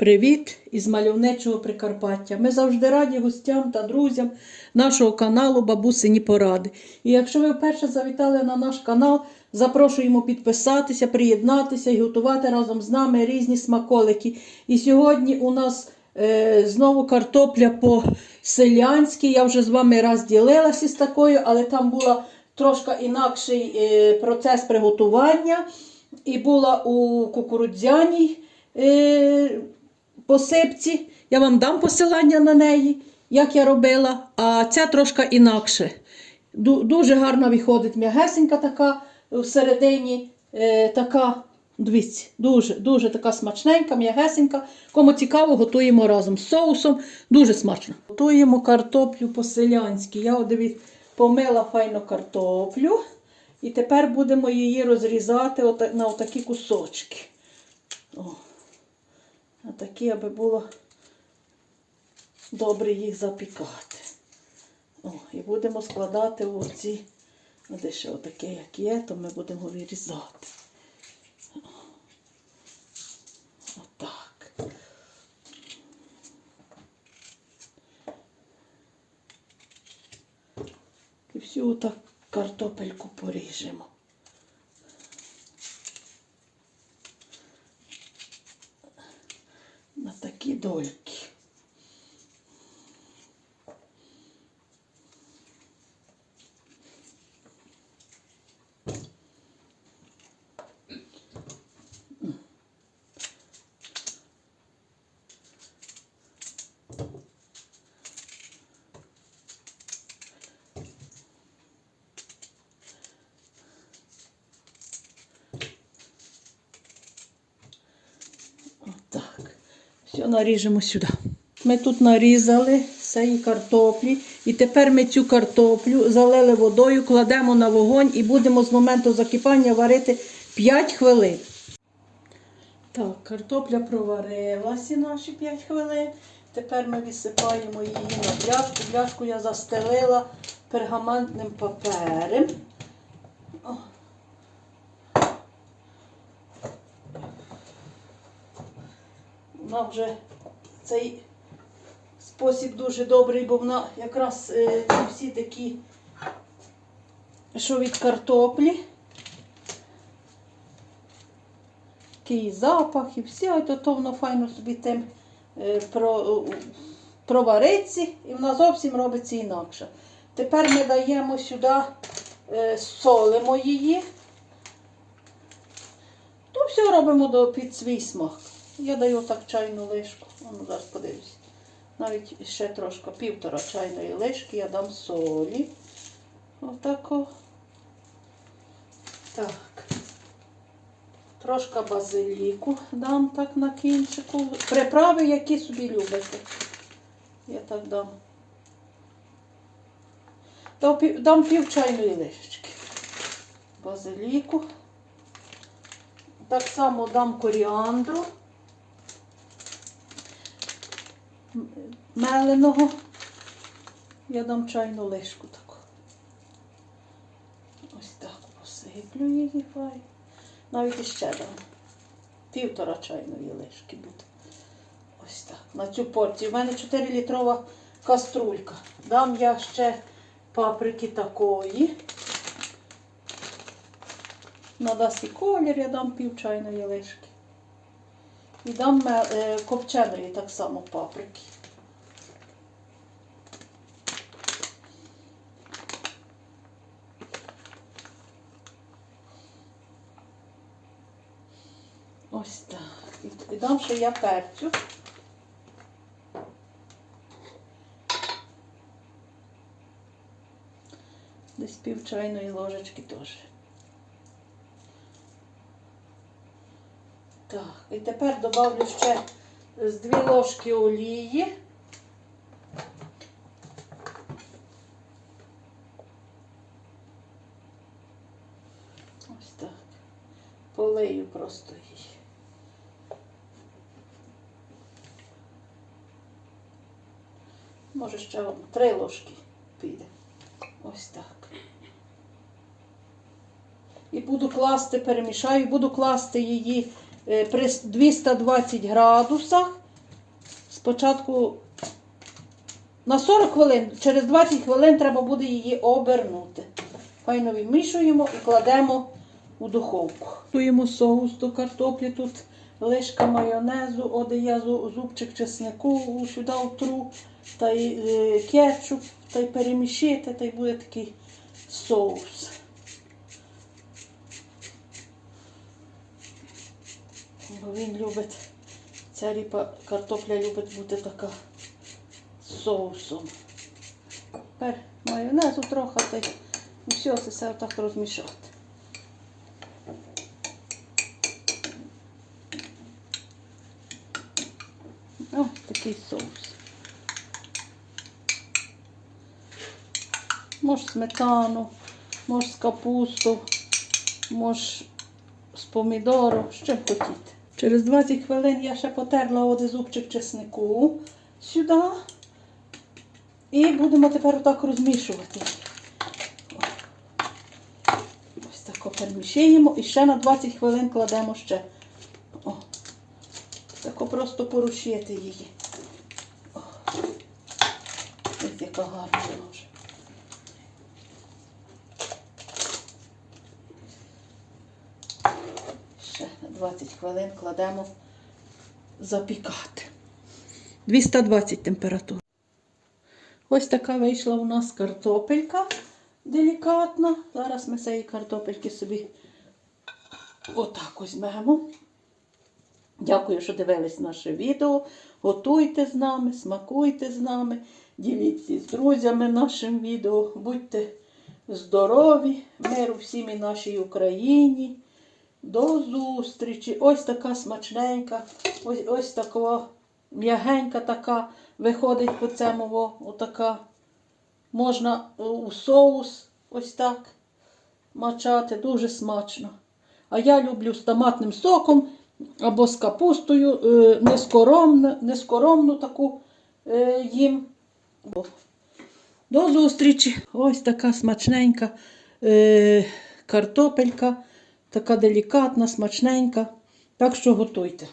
Привіт із мальовничого Прикарпаття. Ми завжди раді гостям та друзям нашого каналу Бабусині Поради. І якщо ви вперше завітали на наш канал, запрошуємо підписатися, приєднатися і готувати разом з нами різні смаколики. І сьогодні у нас е, знову картопля по-селянськи. Я вже з вами раз ділилася з такою, але там була трошки інакший е, процес приготування. І була у кукурудзяній е, посипці. Я вам дам посилання на неї, як я робила, а ця трошки інакше. Дуже гарно виходить м'ягесенька така всередині, е, така, дивіться, дуже, дуже така смачненька, м'ягесенька. Кому цікаво, готуємо разом з соусом. Дуже смачно. Готуємо картоплю по-селянськи. Я дивіться, помила файно картоплю. І тепер будемо її розрізати на отакі кусочки. О. На такі, аби було добре їх запікати. О, і будемо складати оці, ну, де ще отаке, як є, то ми будемо вирізати. Отак. І всю так картопельку поріжемо. На такі дольки. Отак. Все наріжемо сюди. Ми тут нарізали цієї картоплі. І тепер ми цю картоплю залили водою, кладемо на вогонь і будемо з моменту закипання варити 5 хвилин. Так, картопля проварилася наші 5 хвилин. Тепер ми висипаємо її на пляшку. Пляшку я застелила пергаментним папером. Вона вже цей спосіб дуже добрий, бо вона якраз е, всі такі, що від картоплі. Такий запах і все, то, то воно файно собі тим е, про, провариться, і вона зовсім робиться інакше. Тепер ми даємо сюди, е, солимо її. То все робимо до під свій смак. Я даю так чайну лишку. Ну, зараз подивлюсь. Навіть ще трошки півтора чайної лишки я дам солі. Отако. Так. Трошки базиліку дам так на кінчику. Приправи, які собі любите. Я так дам. Дам пів чайної лишечки. Базиліку. Так само дам коріандру. Меленого. Я дам чайну лишку таку. Ось так посиплю її фай. Навіть іще дам. Півтора чайної лишки буде. Ось так. На цю порцію. У мене 4-літрова каструлька. Дам я ще паприки такої. Надасть і колір, я дам пів чайної лишки. І дам е, копченої так само паприки. Ось так. І, дам ще я перцю. Десь пів чайної ложечки теж. Так, і тепер додавлю ще з дві ложки олії. Ось так. Полию просто її. Може ще одну, три ложки піде. Ось так. І буду класти, перемішаю, буду класти її при 220 градусах спочатку на 40 хвилин, через 20 хвилин треба буде її обернути. Файно відмішуємо і кладемо у духовку. Готуємо соус до картоплі. Тут лишка майонезу, оде я зубчик чеснику сюди втру, та й е, кетчуп, та й перемішити, та й буде такий соус. Бо він любить, ця ріпа картопля любить бути така з соусом. Тепер майонезу трохи і все це все так розмішати. Ось такий соус. Може сметану, може з капусту, може з помідору, з чим хотіти. Через 20 хвилин я ще потерла один зубчик чеснику сюди. І будемо тепер отак розмішувати. Ось так перемішуємо і ще на 20 хвилин кладемо ще. О, тако просто порушити її. Ось яка гарна вже. Ще на 20 хвилин кладемо запікати. 220 температур. Ось така вийшла у нас картопелька делікатна. Зараз ми цієї картопельки собі отак візьмемо. Дякую, що дивились наше відео. Готуйте з нами, смакуйте з нами, діліться з друзями нашим відео. Будьте здорові, миру всім і нашій Україні. До зустрічі. Ось така смачненька, ось, ось така м'ягенька така виходить по цьому. Отака. Можна е, у соус ось так мачати, дуже смачно. А я люблю з томатним соком або з капустою, е, нескоромну, таку е, їм. До зустрічі! Ось така смачненька картопелька, така делікатна, смачненька. Так що готуйте.